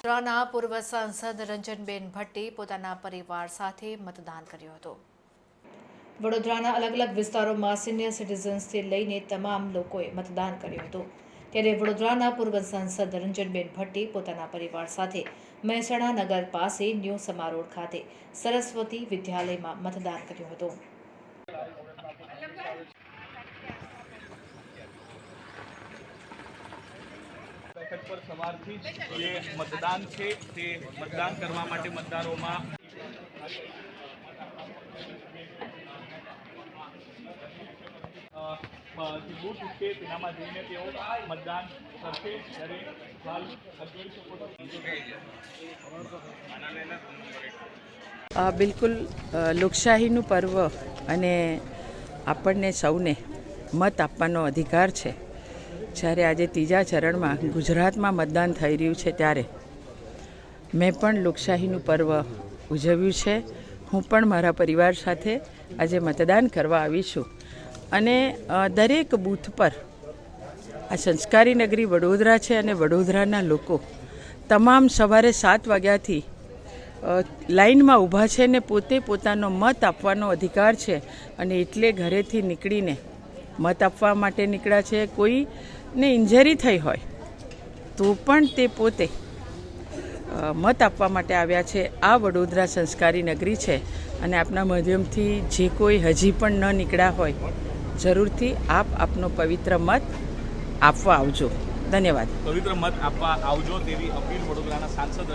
વડોદરાના પૂર્વ સાંસદ રંજનબેન ભટ્ટી પોતાના પરિવાર સાથે મતદાન કર્યું હતું. વડોદરાના અલગ અલગ વિસ્તારોમાં સિનિયર સિટીઝન્સથી લઈને તમામ લોકોએ મતદાન કર્યું હતું. ત્યારે વડોદરાના પૂર્વ સાંસદ રંજનબેન ભટ્ટી પોતાના પરિવાર સાથે મહેસાણા નગર પાસે ન્યૂ સમારોહ ખાતે સરસ્વતી વિદ્યાલયમાં મતદાન કર્યું હતું. બેઠક પર સવારથી જે મતદાન છે તે મતદાન કરવા માટે મતદારોમાં બૂથ છે તેનામાં જઈને તેઓ મતદાન કરશે ત્યારે હાલ બિલકુલ લોકશાહીનું પર્વ અને આપણને સૌને મત આપવાનો અધિકાર છે. જ્યારે આજે ત્રીજા ચરણમાં ગુજરાતમાં મતદાન થઈ રહ્યું છે ત્યારે મેં પણ લોકશાહીનું પર્વ ઉજવ્યું છે. હું પણ મારા પરિવાર સાથે આજે મતદાન કરવા આવી છું. અને દરેક બૂથ પર આ સંસ્કારી નગરી વડોદરા છે અને વડોદરાના લોકો તમામ સવારે સાત વાગ્યાથી લાઇનમાં ઊભા છે ને પોતે પોતાનો મત આપવાનો અધિકાર છે અને એટલે ઘરેથી નીકળીને મત આપવા માટે નીકળ્યા છે, કોઈને ઇન્જરી થઈ હોય, તો પણ તે પોતે મત આપવા માટે આવ્યા છે. આ વડોદરા સંસ્કારી નગરી છે અને આપના માધ્યમથી જે કોઈ હજી પણ ન નીકળ્યા હોય, જરૂરથી આપ આપનો પવિત્ર મત આપવા આવજો. ધન્યવાદ. પવિત્ર મત આપવા આવજો તેવી અપીલ વડોદરાના સાંસદ